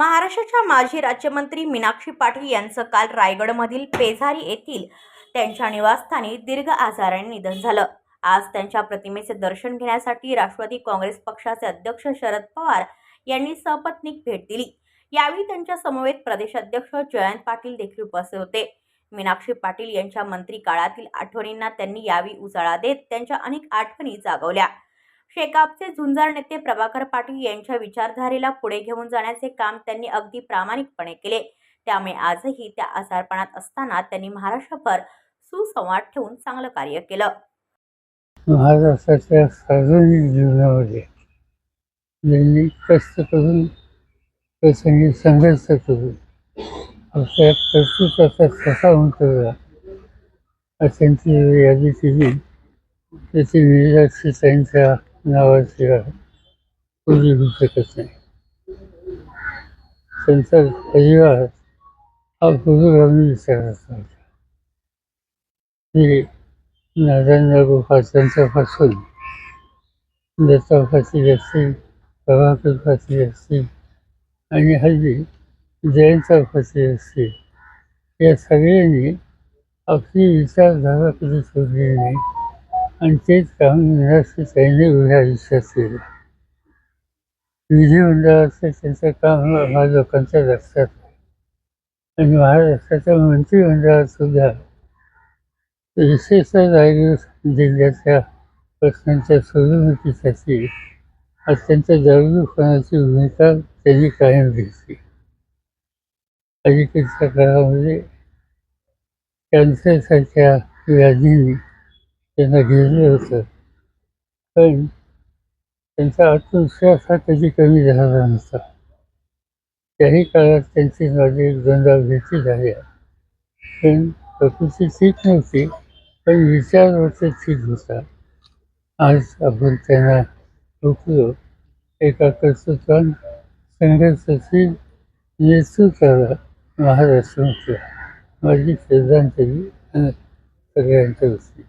महाराष्ट्राच्या माजी राज्यमंत्री मीनाक्षी पाटील यांचं काल रायगडमधील पेझारी येथील त्यांच्या निवासस्थानी दीर्घ आजाराने निधन झालं. आज त्यांच्या प्रतिमेचे दर्शन घेण्यासाठी राष्ट्रवादी काँग्रेस पक्षाचे अध्यक्ष शरद पवार यांनी सपत्नीक भेट दिली. यावेळी त्यांच्या समवेत प्रदेशाध्यक्ष जयंत पाटील देखील उपस्थित होते. मीनाक्षी पाटील यांच्या मंत्री काळातील आठवणींना त्यांनी यावेळी उजाळा देत त्यांच्या अनेक आठवणी जागवल्या. शेकापचे झुंजार नेते प्रभाकर पाटील यांच्या विचारधारेला पुढे घेऊन जाण्याचे काम त्यांनी अगदी प्रामाणिकपणे केले. त्यामुळे आजही त्या आजारपणात असताना त्यांनी महाराष्ट्रभर सुसंवाद ठेवून चांगलं कार्य केलं. महाराष्ट्राच्या सार्वजनिक जीवनामध्ये ज्यांनी कष्ट करून प्रसंगी संघर्ष करून आपल्या कर्तृत्वाचा कसा उमटवला अशांची यादी केली. त्याची मीनाक्षी त्यांच्या नावाशिवाय पूर्वी घेऊ शकत नाही. त्यांचा परिवार हा गुरुगामी विचाराचा होता. ते नारायण गोपाळांच्या पासून दत्ता पाटील असतील प्रभाकर पाटील असतील आणि हल्ली जयंत पाटील असतील या सगळ्यांनी आपली विचारधारा कधी सोडली नाही. आणि तेच काम त्यांनी उभ्या केलं विधिमंडळाचं त्यांचं काम हा लोकांच्या लक्षात आणि महाराष्ट्राच्या मंत्रिमंडळात सुद्धा विशेषतः रायगड जिल्ह्याच्या प्रश्नांच्या सोडवणुकीसाठी अत्यंत जागरूकपणाची भूमिका त्यांनी कायम घेतली अलीकडच्या काळामध्ये कॅन्सरसारख्या व्याधींनी त्यांना घेरलं होतं. पण त्यांचा आत्मविश्वास हा कधी कमी झाला नव्हता. त्याही काळात त्यांची माझी एक दोनदा भेटी झाल्या पण प्रकृती ठीक नव्हती पण विचार होते ठीक होता. आज आपण त्यांना रोखलो एका कर्तृत्वान संघर्षशील नेतृत्वाला महाराष्ट्र म्हटलं माझी श्रद्धांजली सगळ्यांच्या वतीने